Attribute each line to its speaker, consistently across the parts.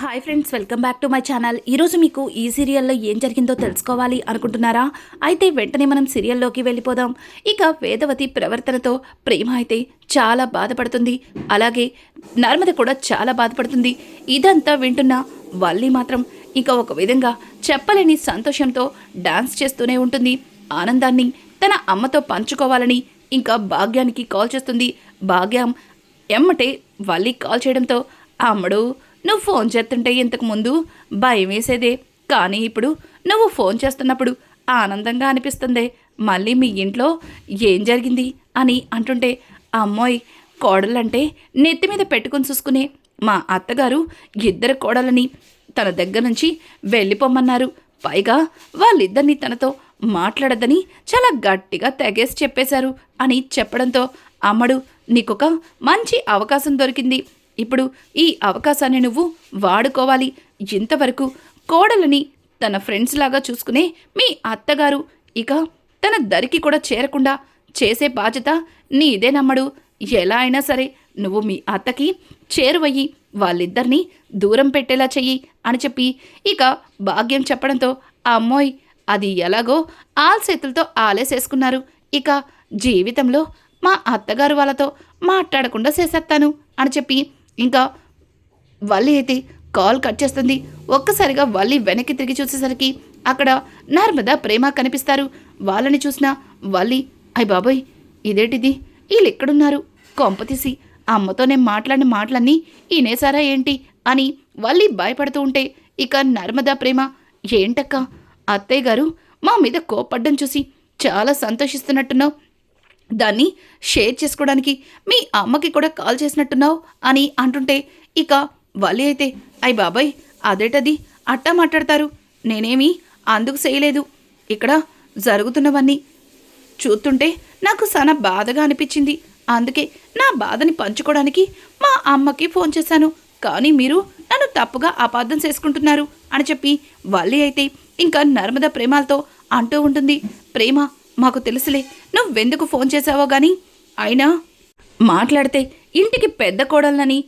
Speaker 1: Hi friends welcome back to my channel ఈరోజు మీకు ఈ సీరియల్లో ఏం జరిగిందో తెలుసుకోవాలి అనుకుంటున్నారా? అయితే వెంటనే మనం సీరియల్లోకి వెళ్ళిపోదాం. ఇక వేదవతి ప్రవర్తనతో ప్రేమ అయితే చాలా బాధపడుతుంది. అలాగే నర్మద కూడా చాలా బాధపడుతుంది. ఇదంతా వింటున్న వల్లి మాత్రం ఇక ఒక విధంగా చెప్పలేని సంతోషంతో డాన్స్ చేస్తూనే ఉంటుంది. ఆనందాన్ని తన అమ్మతో పంచుకోవాలని ఇంకా భాగ్యానికి కాల్ చేస్తుంది. భాగ్యం ఎమ్మటే వల్లి కాల్ చేయడంతో అమ్మడు నువ్వు ఫోన్ చేస్తుంటే ఇంతకు ముందు భయం వేసేదే. కానీ ఇప్పుడు నువ్వు ఫోన్ చేస్తున్నప్పుడు ఆనందంగా అనిపిస్తుంది. మళ్ళీ మీ ఇంట్లో ఏం జరిగింది అని అంటుంటే అమ్మాయి కోడలంటే నెత్తి మీద పెట్టుకుని చూసుకునే మా అత్తగారు ఇద్దరు కోడలని తన దగ్గర నుంచి వెళ్ళిపోమన్నారు. పైగా వాళ్ళిద్దరిని తనతో మాట్లాడదని చాలా గట్టిగా తెగేసి చెప్పేశారు అని చెప్పడంతో అమ్మడు నీకొక మంచి అవకాశం దొరికింది. ఇప్పుడు ఈ అవకాశాన్ని నువ్వు వాడుకోవాలి. ఇంతవరకు కోడలని తన ఫ్రెండ్స్ లాగా చూసుకునే మీ అత్తగారు ఇక తన దరికి కూడా చేరకుండా చేసే బాధ్యత నీదే నమ్మడు. ఎలా అయినా సరే నువ్వు మీ అత్తకి చేరువయ్యి వాళ్ళిద్దరినీ దూరం పెట్టేలా చెయ్యి అని చెప్పి ఇక భాగ్యం చెప్పడంతో అమ్మోయ్ అది ఎలాగో ఆల్సేతులతో ఆలేసేసుకున్నారు. ఇక జీవితంలో మా అత్తగారు వాళ్ళతో మాట్లాడకుండా చేసేస్తాను అని చెప్పి ఇంకా వల్లి అయితే కాల్ కట్ చేస్తుంది. ఒక్కసారిగా వల్లి వెనక్కి తిరిగి చూసేసరికి అక్కడ నర్మద ప్రేమ కనిపిస్తారు. వాళ్ళని చూసిన వల్లి అయ్ బాబోయ్ ఇదేటిది? వీళ్ళు ఎక్కడున్నారు? కొంపతీసి అమ్మతో నేను మాట్లాడిన మాటలన్నీ ఈనేసారా ఏంటి? అని వల్లి భయపడుతూ ఉంటే ఇక నర్మదా ప్రేమ ఏంటక్క? అత్తయ్య గారు మా మీద కోపడ్డం చూసి చాలా సంతోషిస్తున్నట్టున్నావు. దాన్ని షేర్ చేసుకోవడానికి మీ అమ్మకి కూడా కాల్ చేసినట్టున్నావు అని అంటుంటే ఇక వలి అయితే అయ్ బాబాయ్ అదేటది? అట్టా మాట్లాడతారు. నేనేమి అందుకు చేయలేదు. ఇక్కడ జరుగుతున్నవన్నీ చూస్తుంటే నాకు చాలా బాధగా అనిపించింది. అందుకే నా బాధని పంచుకోవడానికి మా అమ్మకి ఫోన్ చేశాను. కానీ మీరు నన్ను తప్పుగా అపార్థం చేసుకుంటున్నారు అని చెప్పి వల్లి అయితే ఇంకా నర్మద ప్రేమాలతో అంటూ ఉంటుంది. ప్రేమ మాకు తెలుసులే నువ్వెందుకు ఫోన్ చేసావో గాని? అయినా మాట్లాడితే ఇంటికి పెద్ద కోడలనని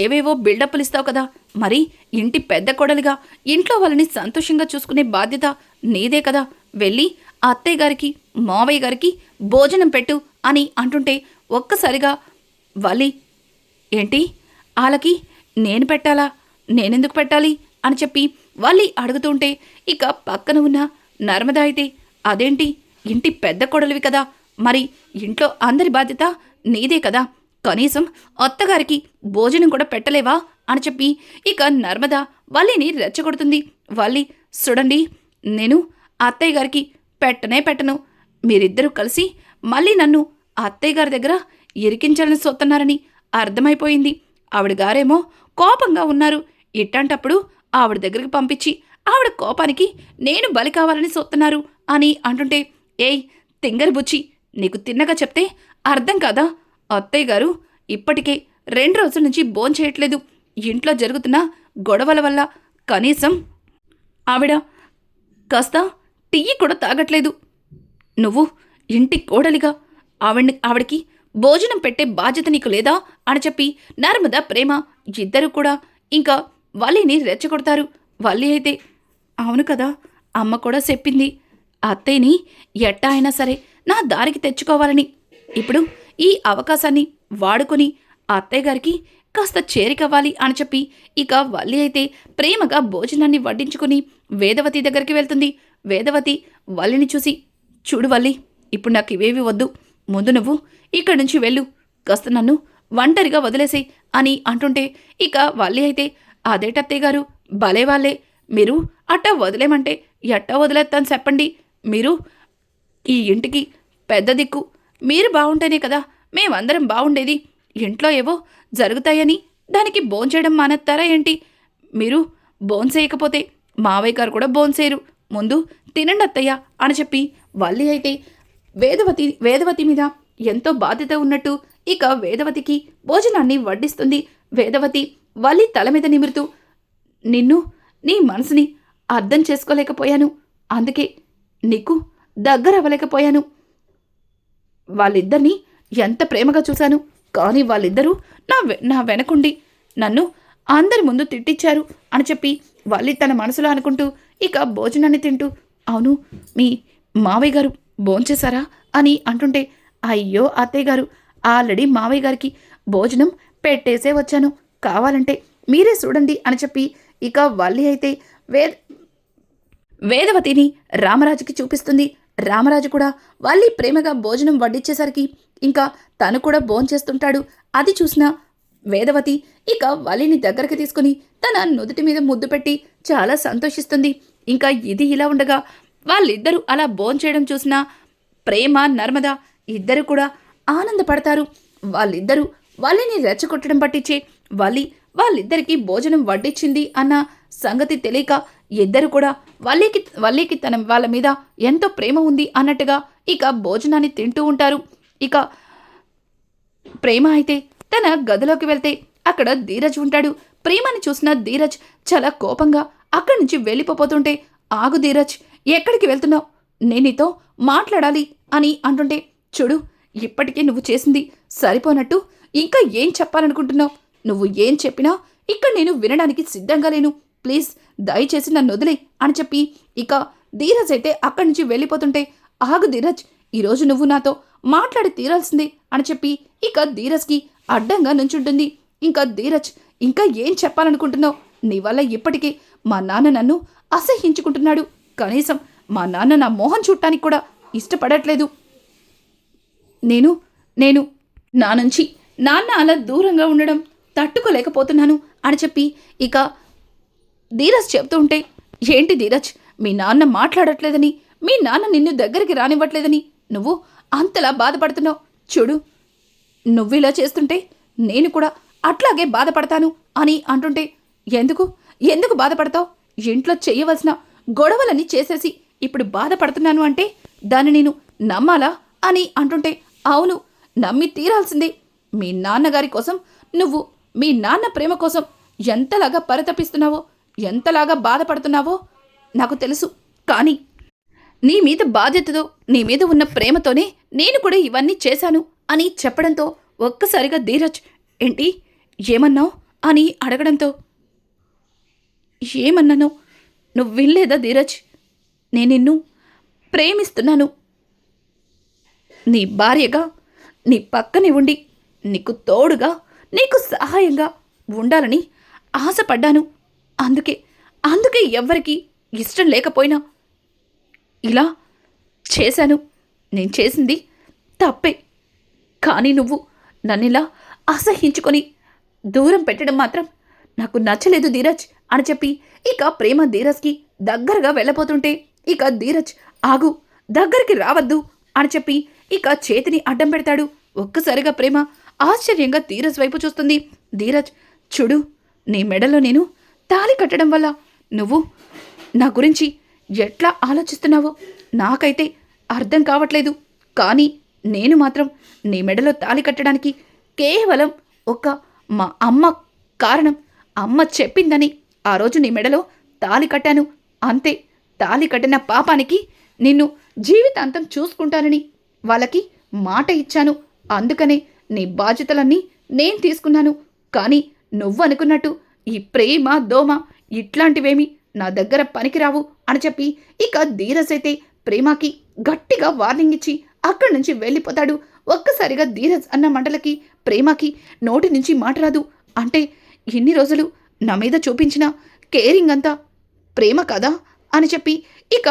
Speaker 1: ఏవేవో బిల్డప్లు ఇస్తావు కదా మరి ఇంటి పెద్ద కోడలిగా ఇంట్లో వాళ్ళని సంతోషంగా చూసుకునే బాధ్యత నీదే కదా. వెళ్ళి అత్తయ్య గారికి మావయ్య గారికి భోజనం పెట్టు అని అంటుంటే ఒక్కసారిగా వలి ఏంటి? వాళ్ళకి నేను పెట్టాలా? నేనెందుకు పెట్టాలి? అని చెప్పి వల్లి అడుగుతుంటే ఇక పక్కన ఉన్న నర్మదా అయితే అదేంటి? ఇంటి పెద్ద కొడలివి కదా. మరి ఇంట్లో అందరి బాధ్యత నీదే కదా. కనీసం అత్తగారికి భోజనం కూడా పెట్టలేవా అని చెప్పి ఇక నర్మద వల్లిని రెచ్చగొడుతుంది. వల్లి చూడండి నేను అత్తయ్య గారికి పెట్టనే పెట్టను. మీరిద్దరూ కలిసి మళ్ళీ నన్ను అత్తయ్య గారి దగ్గర ఇరికించాలని చూస్తున్నారని అర్థమైపోయింది. ఆవిడ గారేమో కోపంగా ఉన్నారు. ఇట్టంటప్పుడు ఆవిడ దగ్గరికి పంపించి ఆవిడ కోపానికి నేను బలి కావాలని చూస్తున్నారు అని అంటుంటే ఏయ్ తింగరి బుచ్చి నీకు తిన్నగా చెప్తే అర్థం కాదా? అత్తయ్య గారు ఇప్పటికే రెండు రోజుల నుంచి భోంచేయట్లేదు ఇంట్లో జరుగుతున్న గొడవల వల్ల కనీసం ఆవిడ కాస్త టీ కూడా తాగట్లేదు. నువ్వు ఇంటి కోడలిగా ఆవిడ్ని ఆవిడకి భోజనం పెట్టే బాధ్యత నీకు లేదా? అని చెప్పి నర్మద ప్రేమ ఇద్దరు కూడా ఇంకా వల్లిని రెచ్చగొడతారు. వల్లి అయితే అవును కదా అమ్మ కూడా చెప్పింది. అత్తయ్యని ఎట్టా అయినా సరే నా దారికి తెచ్చుకోవాలని. ఇప్పుడు ఈ అవకాశాన్ని వాడుకొని అత్తయ్య గారికి కాస్త చేరికవ్వాలి అని చెప్పి ఇక వల్లి అయితే ప్రేమగా భోజనాన్ని వడ్డించుకుని వేదవతి దగ్గరికి వెళ్తుంది. వేదవతి వల్లిని చూసి చూడు వల్లి ఇప్పుడు నాకు ఇవేవి వద్దు. ముందు నువ్వు ఇక్కడి నుంచి వెళ్ళు. కాస్త నన్ను ఒంటరిగా వదిలేసి అని అంటుంటే ఇక వల్లి అయితే అదేటత్తయ్య గారు భలే వాళ్ళే మీరు అట్ట వదిలేమంటే ఎట్టా వదిలేస్తాను చెప్పండి. మీరు ఈ ఇంటికి పెద్ద దిక్కు. మీరు బాగుంటేనే కదా మేమందరం బాగుండేది ఇంట్లో ఏవో జరుగుతాయని దానికి భోంచేయడం మానేస్తారా ఏంటి? మీరు భోంచేయకపోతే మావయ్య గారు కూడా భోంచేయరు. ముందు తినండి అత్తయ్య అని చెప్పి వల్లి అయితే వేదవతి వేదవతి మీద ఎంతో బాధ్యత ఉన్నట్టు ఇక వేదవతికి భోజనాన్ని వడ్డిస్తుంది. వేదవతి వల్లి తల మీద నిమురుతూ నిన్ను నీ మనసుని అర్థం చేసుకోలేకపోయాను. అందుకే నీకు దగ్గర అవ్వలేకపోయాను వాళ్ళిద్దరినీ ఎంత ప్రేమగా చూశాను. కానీ వాళ్ళిద్దరూ నా వె- నా వెనకుండి నన్ను అందరి ముందు తిట్టిచ్చారు అని చెప్పి వాళ్ళి తన మనసులో అనుకుంటూ ఇక భోజనాన్ని తింటూ అవును మీ మావయ్య గారు భోంచేశారా అని అంటుంటే అయ్యో అత్తయ్య గారు ఆల్రెడీ మావయ్య గారికి భోజనం పెట్టేసే వచ్చాను. కావాలంటే మీరే చూడండి అని చెప్పి ఇక వల్లి అయితే వే వేదవతిని రామరాజుకి చూపిస్తుంది. రామరాజు కూడా వాళ్ళి ప్రేమగా భోజనం వడ్డించేసరికి ఇంకా తను కూడా భోంచేస్తుంటాడు అది చూసిన వేదవతి ఇక వలిని దగ్గరికి తీసుకుని తన నుదుటి మీద ముద్దు పెట్టి చాలా సంతోషిస్తుంది. ఇంకా ఇది ఇలా ఉండగా వాళ్ళిద్దరూ అలా భోంచేయడం చూసిన ప్రేమ నర్మద ఇద్దరు కూడా ఆనందపడతారు. వాళ్ళిద్దరూ వలిని రెచ్చగొట్టడం పట్టించే వలి వాళ్ళిద్దరికీ భోజనం వడ్డించింది అన్న సంగతి తెలియక ఇద్దరు కూడా వల్లికి వల్లికి తన వాళ్ళ మీద ఎంతో ప్రేమ ఉంది అన్నట్టుగా ఇక భోజనాన్ని తింటూ ఉంటారు. ఇక ప్రేమ అయితే తన గదిలోకి వెళ్తే అక్కడ ధీరజ్ ఉంటాడు. ప్రేమని చూసిన ధీరజ్ చాలా కోపంగా అక్కడి నుంచి వెళ్ళిపోతుంటే ఆగు ధీరజ్ ఎక్కడికి వెళ్తున్నావు? నేను నీతో మాట్లాడాలి అని అంటుంటే చూడు ఇప్పటికే నువ్వు చేసింది సరిపోనట్టు ఇంకా ఏం చెప్పాలనుకుంటున్నావు? నువ్వు ఏం చెప్పినా ఇక్కడ నేను వినడానికి సిద్ధంగా లేను. ప్లీజ్ దయచేసి నన్ను వదిలే అని చెప్పి ఇక ధీరజ్ అయితే అక్కడి నుంచి వెళ్ళిపోతుంటే ఆగు ధీరజ్ ఈరోజు నువ్వు నాతో మాట్లాడి తీరాల్సిందే అని చెప్పి ఇక ధీరజ్కి అడ్డంగా నుంచుంటుంది. ఇంకా ధీరజ్ ఇంకా ఏం చెప్పాలనుకుంటున్నావు? నీ వల్ల ఇప్పటికే మా నాన్న నన్ను అసహ్యించుకుంటున్నాడు. కనీసం మా నాన్న నా మోహం చూడటానికి కూడా ఇష్టపడట్లేదు. నేను నేను నా నుంచి నాన్న అలా దూరంగా ఉండడం తట్టుకోలేకపోతున్నాను అని చెప్పి ఇక ధీరజ్ చెప్తుంటే ఏంటి ధీరజ్? మీ నాన్న మాట్లాడట్లేదని మీ నాన్న నిన్ను దగ్గరికి రానివ్వట్లేదని నువ్వు అంతలా బాధపడుతున్నావు. చూడు నువ్వు ఇలా చేస్తుంటే నేను కూడా అట్లాగే బాధపడతాను అని అంటుంటే ఎందుకు? ఎందుకు బాధపడతావు? ఇంట్లో చేయవలసిన గొడవలని చేసేసి ఇప్పుడు బాధపడుతున్నాను అంటే దాన్ని నేను నమ్మాలా? అని అంటుంటే అవును నమ్మి తీరాల్సిందే. మీ నాన్నగారి కోసం నువ్వు మీ నాన్న ప్రేమ కోసం ఎంతలాగా పరితపిస్తున్నావో ఎంతలాగా బాధపడుతున్నావో నాకు తెలుసు కానీ నీ మీద బాధ్యతతో నీ మీద ఉన్న ప్రేమతోనే నేను కూడా ఇవన్నీ చేశాను అని చెప్పడంతో ఒక్కసారిగా ధీరజ్ ఏంటి ఏమన్నావు? అని అడగడంతో ఏమన్నాను నువ్వు వినలేదా ధీరజ్? నేను నిన్ను ప్రేమిస్తున్నాను. నీ భార్యగా నీ పక్కనే ఉండి నీకు తోడుగా నీకు సహాయంగా ఉండాలని ఆశపడ్డాను. అందుకే అందుకే ఎవ్వరికి ఇష్టం లేకపోయినా ఇలా చేశాను. నేను చేసింది తప్పే. కానీ నువ్వు నన్నిలా అసహించుకొని దూరం పెట్టడం మాత్రం నాకు నచ్చలేదు ధీరజ్ అని చెప్పి ఇక ప్రేమ ధీరజ్కి దగ్గరగా వెళ్ళబోతుంటే ఇక ధీరజ్ ఆగు దగ్గరికి రావద్దు అని చెప్పి ఇక చేతిని అడ్డం పెడతాడు. ఒక్కసారిగా ప్రేమ ఆశ్చర్యంగా ధీరజ్ వైపు చూస్తుంది. ధీరజ్ చూడు నీ మెడలో నేను తాళి కట్టడం వల్ల నువ్వు నా గురించి ఎట్లా ఆలోచిస్తున్నావో నాకైతే అర్థం కావట్లేదు. కానీ నేను మాత్రం నీ మెడలో తాళి కట్టడానికి కేవలం ఒక మా అమ్మ కారణం. అమ్మ చెప్పిందని ఆ రోజు నీ మెడలో తాళి కట్టాను. అంతే తాళి కట్టిన పాపానికి నిన్ను జీవితాంతం చూసుకుంటానని వాళ్ళకి మాట ఇచ్చాను. అందుకనే నీ బాధ్యతలన్నీ నేను తీసుకున్నాను. కానీ నువ్వు అనుకున్నట్టు ఈ ప్రేమ దోమ ఇట్లాంటివేమి నా దగ్గర పనికిరావు అని చెప్పి ఇక ధీరజ్ అయితే ప్రేమకి గట్టిగా వార్నింగ్ ఇచ్చి అక్కడి నుంచి వెళ్ళిపోతాడు. ఒక్కసారిగా ధీరజ్ అన్న మంటలకి ప్రేమకి నోటి నుంచి మాట రాదు. అంటే ఇన్ని రోజులు నా మీద చూపించిన కేరింగ్ అంతా ప్రేమ కదా అని చెప్పి ఇక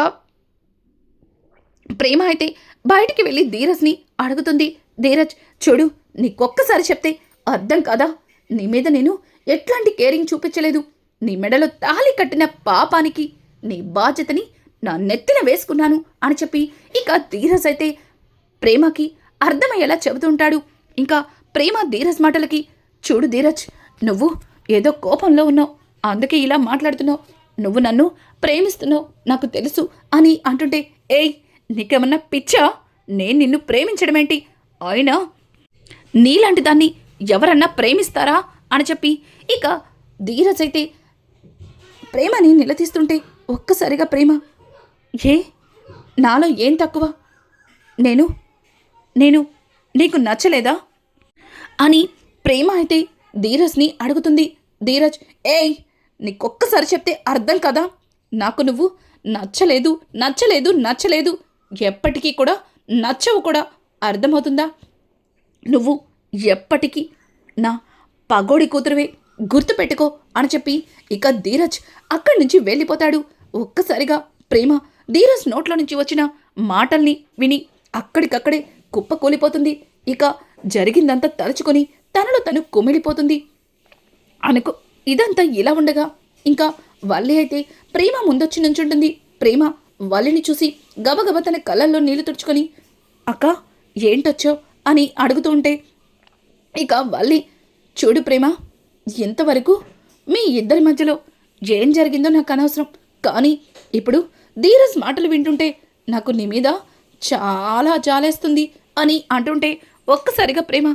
Speaker 1: ప్రేమ అయితే బయటికి వెళ్ళి ధీరజ్ని అడుగుతుంది. ధీరజ్ చూడు నీకొక్కసారి చెప్తే అర్థం కదా? నీ మీద నేను ఎట్లాంటి కేరింగ్ చూపించలేదు. నీ మెడలో తాళి కట్టిన పాపానికి నీ బాధ్యతని నా నెత్తిన వేసుకున్నాను అని చెప్పి ఇక ధీరజ్ అయితే ప్రేమకి అర్థమయ్యేలా చెబుతుంటాడు ఇంకా ప్రేమ ధీరజ్ మాటలకి చూడు ధీరజ్ నువ్వు ఏదో కోపంలో ఉన్నావు. అందుకే ఇలా మాట్లాడుతున్నావు. నువ్వు నన్ను ప్రేమిస్తున్నావు. నాకు తెలుసు అని అంటుంటే ఏయ్ నీకేమన్నా పిచ్చా? నేను నిన్ను ప్రేమించడమేంటి? అయినా నీలాంటి దాన్ని ఎవరన్నా ప్రేమిస్తారా అని చెప్పి ఇక ధీరజ్ అయితే ప్రేమని నిలదీస్తుంటే ఒక్కసారిగా ప్రేమ. ఏ? నాలో ఏం తక్కువ? నేను? నేను నీకు నచ్చలేదా? అని ప్రేమ అయితే ధీరజ్ని అడుగుతుంది. ధీరజ్ ఏయ్ నీకొక్కసారి చెప్తే అర్థం కదా? నాకు నువ్వు నచ్చలేదు నచ్చలేదు నచ్చలేదు. ఎప్పటికీ కూడా నచ్చవు కూడా. అర్థమవుతుందా? నువ్వు ఎప్పటికీ నా పగోడి కూతురువే గుర్తుపెట్టుకో అని చెప్పి ఇక ధీరజ్ అక్కడి నుంచి వెళ్ళిపోతాడు. ఒక్కసారిగా ప్రేమ ధీరజ్ నోట్లో నుంచి వచ్చిన మాటల్ని విని అక్కడికక్కడే కుప్ప కూలిపోతుంది. ఇక జరిగిందంతా తలుచుకొని తనలో తను కుమిలిపోతుంది. అనుకో ఇదంతా ఇలా ఉండగా ఇంకా వల్లి అయితే ప్రేమ ముందొచ్చి నుంచుంటుంది. ప్రేమ వల్లిని చూసి గబగబ తన కళ్ళల్లో నీళ్ళు తుడుచుకొని అక్క ఏంటొచ్చో అని అడుగుతూ ఉంటే ఇక వల్లి చూడు ప్రేమ ఇంతవరకు మీ ఇద్దరి మధ్యలో ఏం జరిగిందో నాకు అనవసరం. కానీ ఇప్పుడు ధీరజ్ మాటలు వింటుంటే నాకు నీ మీద చాలా జాలేస్తుంది అని అంటుంటే ఒక్కసారిగా ప్రేమ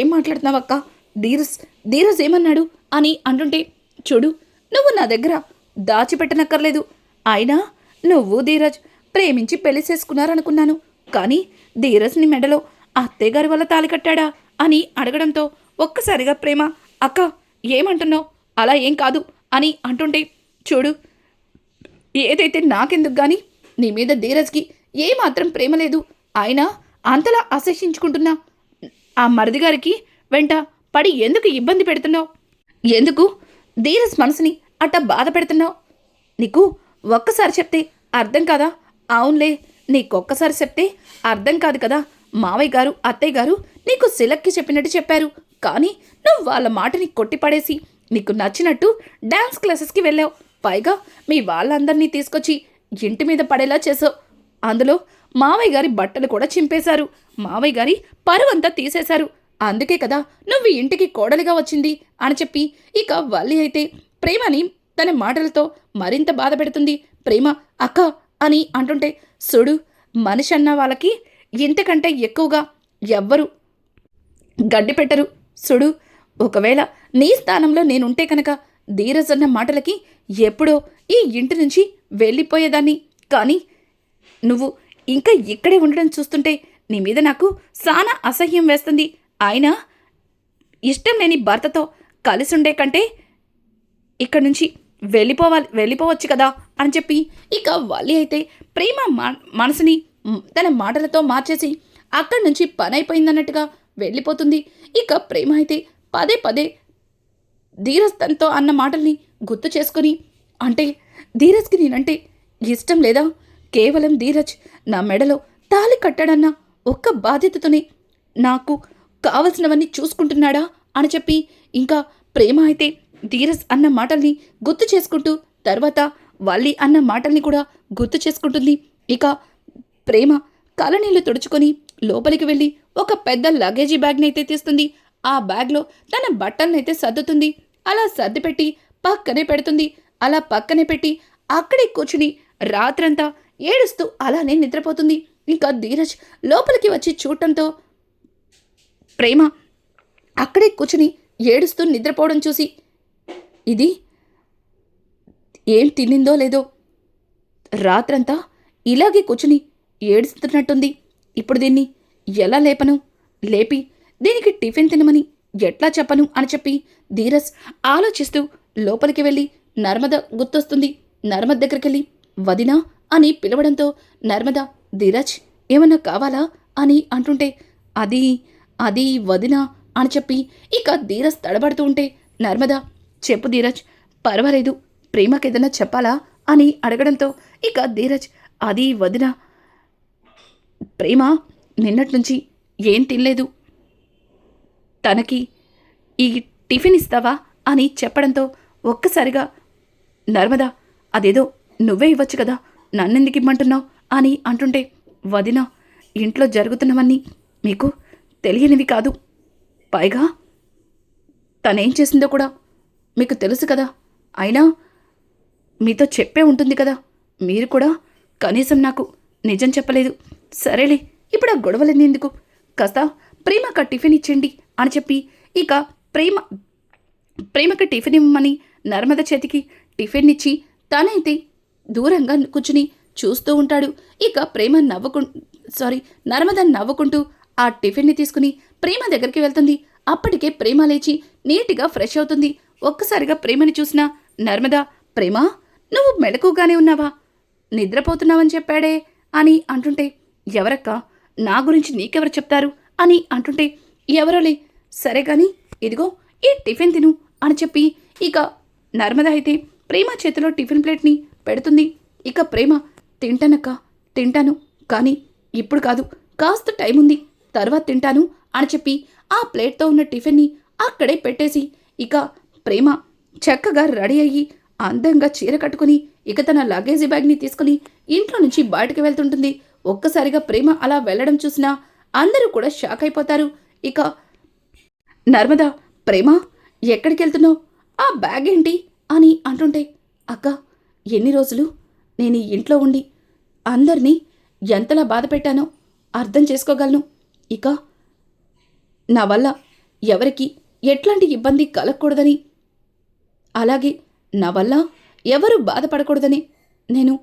Speaker 1: ఏం మాట్లాడుతున్నావక్క ధీరజ్ ధీరజ్ ఏమన్నాడు అని అంటుంటే చూడు నువ్వు నా దగ్గర దాచిపెట్టనక్కర్లేదు. అయినా నువ్వు ధీరజ్ ప్రేమించి పెళ్ళి చేసుకున్నారనుకున్నాను. కానీ ధీరజ్ని మెడలో అత్తయ్య గారి వల్ల తాలి కట్టాడా? అని అడగడంతో ఒక్కసారిగా ప్రేమ అక్క ఏమంటున్నావు? అలా ఏం కాదు అని అంటుంటే చూడు ఏదైతే నాకెందుకు కానీ నీ మీద ధీరజ్కి ఏమాత్రం ప్రేమ లేదు. అయినా అంతలా అసహించుకుంటున్నా ఆ మరిది గారికి వెంట పడి ఎందుకు ఇబ్బంది పెడుతున్నావు? ఎందుకు ధీరజ్ మనసుని అట్ట బాధ పెడుతున్నావు? నీకు ఒక్కసారి చెప్తే అర్థం కాదా? అవునులే నీకొక్కసారి చెప్తే అర్థం కాదు కదా? మావయ్య గారు అత్తయ్య గారు నీకు సిలక్కి చెప్పినట్టు చెప్పారు. కానీ నువ్వు వాళ్ళ మాటని కొట్టిపడేసి నీకు నచ్చినట్టు డ్యాన్స్ క్లాసెస్కి వెళ్ళావు. పైగా మీ వాళ్ళందరినీ తీసుకొచ్చి ఇంటి మీద పడేలా చేసావు అందులో మావయ్య గారి బట్టలు కూడా చింపేశారు. మావయ్య గారి పరువంతా తీసేశారు. అందుకే కదా నువ్వు ఇంటికి కోడలిగా వచ్చింది అని చెప్పి ఇక వల్లి అయితే ప్రేమని తన మాటలతో మరింత బాధ పెడుతుంది. ప్రేమ అక్క అని అంటుంటే సుడు మనిషి అన్న వాళ్ళకి ఇంతకంటే ఎక్కువగా ఎవ్వరు గడ్డి పెట్టరు. సుడు ఒకవేళ నీ స్థానంలో నేనుంటే కనుక ధీరజ్ అన్న మాటలకి ఎప్పుడో ఈ ఇంటి నుంచి వెళ్ళిపోయేదాన్ని. కానీ నువ్వు ఇంకా ఇక్కడే ఉండడం చూస్తుంటే నీ మీద నాకు సానా అసహ్యం వేస్తుంది. అయినా ఇష్టం లేని భర్తతో కలిసి ఉండే కంటే ఇక్కడ నుంచి వెళ్ళిపోవాలి వెళ్ళిపోవచ్చు కదా అని చెప్పి ఇక వల్లి అయితే ప్రేమ మనసుని తన మాటలతో మార్చేసి అక్కడి నుంచి పని అయిపోయిందన్నట్టుగా వెళ్ళిపోతుంది. ఇక ప్రేమ అయితే పదే పదే ధీరజ్ తనతో అన్న మాటల్ని గుర్తు చేసుకొని అంటే ధీరజ్కి నేనంటే ఇష్టం లేదా? కేవలం ధీరజ్ నా మెడలో తాలి కట్టాడన్న ఒక్క బాధ్యతతోనే నాకు కావలసినవన్నీ చూసుకుంటున్నాడా అని చెప్పి ఇంకా ప్రేమ అయితే ధీరజ్ అన్న మాటల్ని గుర్తు చేసుకుంటూ తర్వాత వల్లి అన్న మాటల్ని కూడా గుర్తు చేసుకుంటుంది. ఇక ప్రేమ కలనీళ్ళు తుడుచుకొని లోపలికి వెళ్ళి ఒక పెద్ద లగేజీ బ్యాగ్నైతే తీస్తుంది. ఆ బ్యాగ్లో తన బట్టలనైతే సర్దుతుంది. అలా సర్దిపెట్టి పక్కనే పెడుతుంది. అలా పక్కనే పెట్టి అక్కడే కూర్చుని రాత్రంతా ఏడుస్తూ అలానే నిద్రపోతుంది. ఇంకా ధీరజ్ లోపలికి వచ్చి చూడటంతో ప్రేమ అక్కడే కూర్చుని ఏడుస్తూ నిద్రపోవడం చూసి ఇది ఏం తినిందో లేదో? రాత్రంతా ఇలాగే కూర్చుని ఏడుస్తున్నట్టుంది. ఇప్పుడు దీన్ని ఎలా లేపను? లేపి దీనికి టిఫిన్ తినమని ఎట్లా చెప్పను? అని చెప్పి ధీరజ్ ఆలోచిస్తూ లోపలికి వెళ్ళి నర్మద గుర్తొస్తుంది. నర్మద దగ్గరికి వెళ్ళి వదినా అని పిలవడంతో నర్మద ధీరజ్ ఏమన్నా కావాలా? అని అంటుంటే అది అది వదినా అని చెప్పి ఇక ధీరజ్ తడబడుతూ ఉంటే నర్మద చెప్పు ధీరజ్ పర్వాలేదు ప్రేమకి ఏదైనా చెప్పాలా? అని అడగడంతో ఇక ధీరజ్ అది వదిన ప్రేమ? నిన్నటి నుంచి ఏం తినలేదు. తనకి ఈ టిఫిన్ ఇస్తావా అని చెప్పడంతో ఒక్కసారిగా నర్మదా అదేదో నువ్వే ఇవ్వచ్చు కదా నన్నెందుకు ఇమ్మంటున్నావు అని అంటుంటే వదిన ఇంట్లో జరుగుతున్నవన్నీ మీకు తెలియనివి కాదు. పైగా తనేం చేసిందో కూడా మీకు తెలుసు కదా. అయినా మీతో చెప్పే ఉంటుంది కదా. మీరు కూడా కనీసం నాకు నిజం చెప్పలేదు. సరేలే ఇప్పుడు ఆ గొడవలన్నీ ఎందుకు? కాస్త ప్రేమక టిఫిన్ ఇచ్చండి అని చెప్పి ఇక ప్రేమ ప్రేమక టిఫిన్ ఇవ్వమని నర్మద చేతికి టిఫిన్ ఇచ్చి తనైతే దూరంగా కూర్చుని చూస్తూ ఉంటాడు. ఇక ప్రేమ నవ్వుకు సారీ నర్మద నవ్వుకుంటూ ఆ టిఫిన్ని తీసుకుని ప్రేమ దగ్గరికి వెళ్తుంది. అప్పటికే ప్రేమ లేచి నీట్గా ఫ్రెష్ అవుతుంది. ఒక్కసారిగా ప్రేమని చూసిన నర్మద ప్రేమ నువ్వు మెలకుగానే ఉన్నావా? నిద్రపోతున్నావని చెప్పాడే అని అంటుంటే ఎవరక్క? నా గురించి నీకెవరు చెప్తారు? అని అంటుంటే ఎవరోలే? సరే కానీ ఇదిగో ఈ టిఫిన్ తిను అని చెప్పి ఇక నర్మద అయితే ప్రేమ చేతిలో టిఫిన్ ప్లేట్ని పెడుతుంది. ఇక ప్రేమ తింటానక్క తింటాను కానీ ఇప్పుడు కాదు కాస్త టైం ఉంది తర్వాత తింటాను అని చెప్పి ఆ ప్లేట్తో ఉన్న టిఫిన్ని అక్కడే పెట్టేసి ఇక ప్రేమ చక్కగా రెడీ అయ్యి అందంగా చీర కట్టుకుని ఇక తన లగేజీ బ్యాగ్ని తీసుకుని ఇంట్లో నుంచి బయటకు వెళ్తుంటుంది. ఒక్కసారిగా ప్రేమ అలా వెళ్ళడం చూసినా అందరూ కూడా షాక్ అయిపోతారు. ఇక నర్మదా ప్రేమ ఎక్కడికి వెళ్తున్నావు? ఆ బ్యాగ్ ఏంటి? అని అంటుంటే అక్క ఎన్ని రోజులు? నేను ఇంట్లో ఉండి అందరినీ ఎంతలా బాధ పెట్టానో అర్థం చేసుకోగలను. ఇక నా వల్ల ఎవరికి ఎట్లాంటి ఇబ్బంది కలగకూడదని అలాగే నా వల్ల ఎవరు బాధపడకూడదని నేను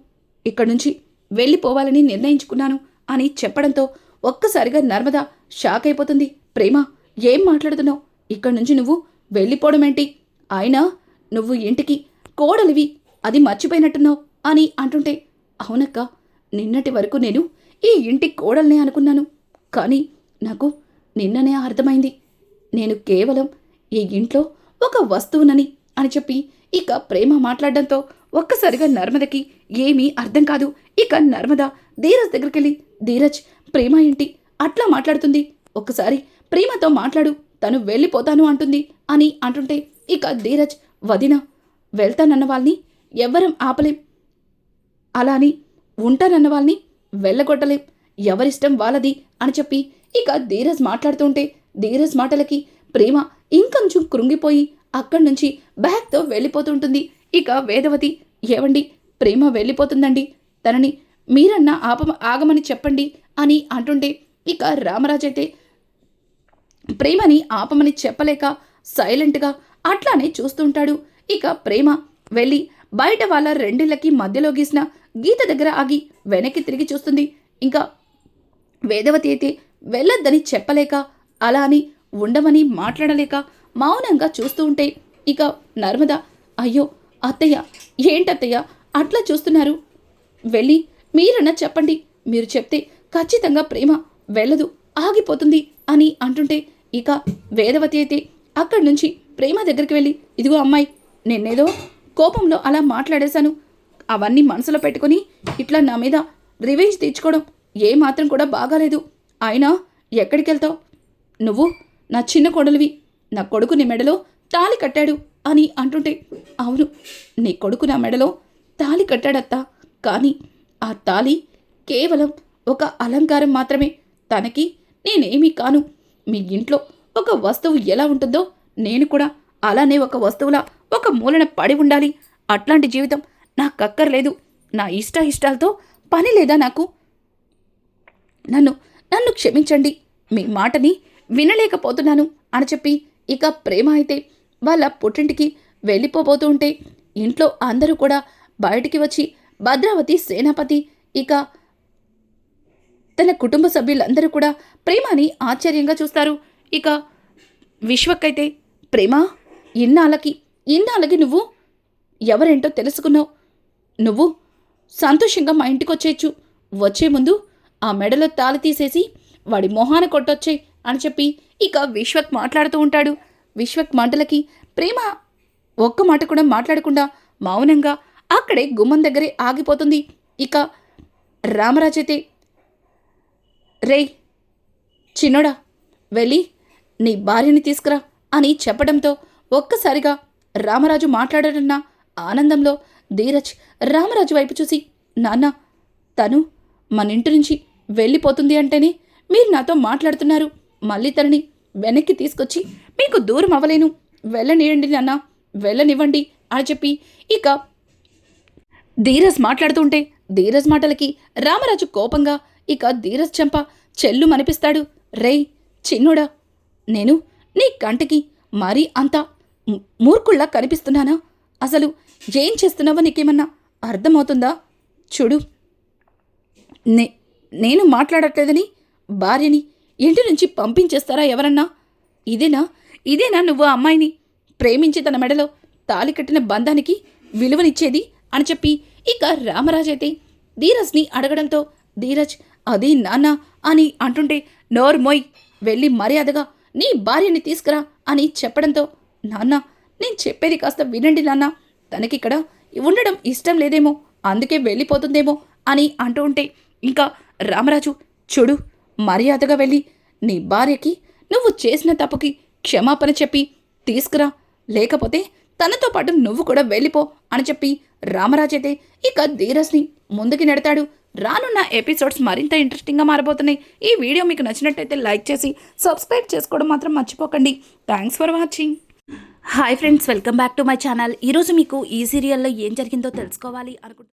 Speaker 1: ఇక్కడి నుంచి వెళ్ళిపోవాలని నిర్ణయించుకున్నాను అని చెప్పడంతో ఒక్కసారిగా నర్మద షాక్ అయిపోతుంది. ప్రేమ ఏం మాట్లాడుతున్నావు? ఇక్కడి నుంచి నువ్వు వెళ్ళిపోవడమేంటి? అయినా నువ్వు ఇంటికి కోడలివి అది మర్చిపోయినట్టున్నావు అని అంటుంటే అవునక్క నిన్నటి వరకు నేను ఈ ఇంటి కోడల్నే అనుకున్నాను. కానీ నాకు నిన్ననే అర్థమైంది. నేను కేవలం ఈ ఇంట్లో ఒక వస్తువునని అని చెప్పి ఇక ప్రేమ మాట్లాడడంతో ఒక్కసారిగా నర్మదకి ఏమీ అర్థం కాదు. ఇక నర్మద ధీరజ్ దగ్గరికెళ్ళి ధీరజ్ ప్రేమ ఏంటి? అట్లా మాట్లాడుతుంది. ఒక్కసారి ప్రేమతో మాట్లాడు తను వెళ్ళిపోతాను అంటుంది అని అంటుంటే ఇక ధీరజ్ వదిన వెళ్తానన్న వాళ్ళని ఎవ్వరం ఆపలేం. అలా అని ఉంటానన్న వాళ్ళని వెళ్ళగొట్టలేం. ఎవరిష్టం వాళ్ళది అని చెప్పి ఇక ధీరజ్ మాట్లాడుతుంటే ధీరజ్ మాటలకి ప్రేమ ఇంకొంచెం కృంగిపోయి అక్కడి నుంచి బ్యాగ్తో వెళ్ళిపోతుంటుంది ఇక వేదవతి ఏవండి? ప్రేమ వెళ్ళిపోతుందండి. తనని మీరన్నా ఆప ఆగమని చెప్పండి అని అంటుంటే ఇక రామరాజైతే అయితే ప్రేమని ఆపమని చెప్పలేక సైలెంట్గా అట్లానే చూస్తుంటాడు. ఇక ప్రేమ వెళ్ళి బయట వాళ్ళ రెండిళ్ళకి మధ్యలో గీసిన గీత దగ్గర ఆగి వెనక్కి తిరిగి చూస్తుంది. ఇంకా వేదవతి అయితే వెళ్ళొద్దని చెప్పలేక అలా అని ఉండమని మాట్లాడలేక మౌనంగా చూస్తూ ఉంటే ఇక నర్మద అయ్యో అత్తయ్య ఏంటత్తయ్య? అట్లా చూస్తున్నారు. వెళ్ళి మీరన్నా చెప్పండి. మీరు చెప్తే ఖచ్చితంగా ప్రేమ వెళ్ళదు ఆగిపోతుంది అని అంటుంటే ఇక వేదవతి అయితే అక్కడి నుంచి ప్రేమ దగ్గరికి వెళ్ళి ఇదిగో అమ్మాయి నిన్నేదో కోపంలో అలా మాట్లాడేశాను. అవన్నీ మనసులో పెట్టుకొని ఇట్లా నా మీద రివెంజ్ తీర్చుకోవడం ఏ మాత్రం కూడా బాగాలేదు. అయినా ఎక్కడికి వెళ్తావు నువ్వు నా చిన్న కొడలివి. నా కొడుకుని మెడలో తాళి కట్టాడు. అని అంటుంటే అవును నీ కొడుకు నా మెడలో తాళి కట్టాడత్తా. కానీ ఆ తాళి కేవలం ఒక అలంకారం మాత్రమే. తనకి నేనేమీ కాను. మీ ఇంట్లో ఒక వస్తువు ఎలా ఉంటుందో నేను కూడా అలానే ఒక వస్తువులా ఒక మూలన పడి ఉండాలి. అట్లాంటి జీవితం నాకు అక్కర్లేదు నా ఇష్ట ఇష్టాలతో పని లేదా నాకు? నన్ను నన్ను క్షమించండి. మీ మాటని వినలేకపోతున్నాను అని చెప్పి ఇక ప్రేమ అయితే వాళ్ళ పుట్టింటికి వెళ్ళిపోబోతూ ఉంటే ఇంట్లో అందరూ కూడా బయటికి వచ్చి భద్రావతి సేనాపతి ఇక తన కుటుంబ సభ్యులందరూ కూడా ప్రేమని ఆశ్చర్యంగా చూస్తారు. ఇక విశ్వకైతే ప్రేమ ఇన్నాళ్ళకి ఇన్నాళ్ళకి నువ్వు ఎవరేంటో తెలుసుకున్నావు. నువ్వు సంతోషంగా మా ఇంటికి వచ్చేయచ్చు వచ్చే ముందు ఆ మెడలో తాళి తీసేసి వాడి మొహాన కొట్టొచ్చే అని చెప్పి ఇక విశ్వక్ మాట్లాడుతూ ఉంటాడు. విశ్వక్ మాటలకి ప్రేమ ఒక్క మాట కూడా మాట్లాడకుండా మౌనంగా అక్కడే గుమ్మం దగ్గరే ఆగిపోతుంది. ఇక రామరాజైతే రేయ్ చిన్నోడా వెళ్ళి నీ భార్యని తీసుకురా అని చెప్పడంతో ఒక్కసారిగా రామరాజు మాట్లాడనున్న ఆనందంలో ధీరజ్ రామరాజు వైపు చూసి నాన్న తను మన ఇంటి నుంచి వెళ్ళిపోతుంది అంటేనే మీరు నాతో మాట్లాడుతున్నారు. మళ్ళీ తనని వెనక్కి తీసుకొచ్చి మీకు దూరం అవ్వలేను. వెళ్ళనివ్వండి నాన్న. వెళ్ళనివ్వండి అని చెప్పి ఇక ధీరజ్ మాట్లాడుతుంటే ధీరజ్ మాటలకి రామరాజు కోపంగా ఇక ధీరజ్ చెంప చెల్లు మనిపిస్తాడు రేయ్ చిన్నోడా నేను నీ కంటికి మరీ అంత మూర్ఖుల్లా కనిపిస్తున్నానా? అసలు ఏం చేస్తున్నావో నీకేమన్నా అర్థమవుతుందా? చూడు. నే నేను మాట్లాడట్లేదని భార్యని ఇంటి నుంచి పంపించేస్తారా ఎవరన్నా? ఇదేనా? ఇదేనా నువ్వు ఆ అమ్మాయిని? ప్రేమించి తన మెడలో తాలి కట్టిన బంధానికి విలువనిచ్చేది అని చెప్పి ఇక రామరాజ్ అయితే ధీరజ్ని అడగడంతో ధీరజ్ అది నాన్న అని అంటుంటే నోర్మోయ్ వెళ్ళి మర్యాదగా నీ భార్యని తీసుకురా అని చెప్పడంతో నాన్న నేను చెప్పేది కాస్త వినండి నాన్న తనకిక్కడ ఉండడం ఇష్టం లేదేమో అందుకే వెళ్ళిపోతుందేమో అని అంటూ ఉంటే ఇంకా రామరాజు చూడు మర్యాదగా వెళ్ళి నీ భార్యకి నువ్వు చేసిన తప్పుకి క్షమాపణ చెప్పి తీసుకురా. లేకపోతే తనతో పాటు నువ్వు కూడా వెళ్ళిపో అని చెప్పి రామరాజ్ అయితే ఇక ధీరస్ని ముందుకి నెడతాడు. రానున్న ఎపిసోడ్స్ మరింత ఇంట్రెస్టింగ్గా మారబోతున్నాయి. ఈ వీడియో మీకు నచ్చినట్టయితే లైక్ చేసి సబ్స్క్రైబ్ చేసుకోవడం మాత్రం మర్చిపోకండి. Thanks for watching. Hi friends welcome back to my channel. ఈరోజు మీకు ఈ సీరియల్లో ఏం జరిగిందో తెలుసుకోవాలి అనుకుంటున్నాను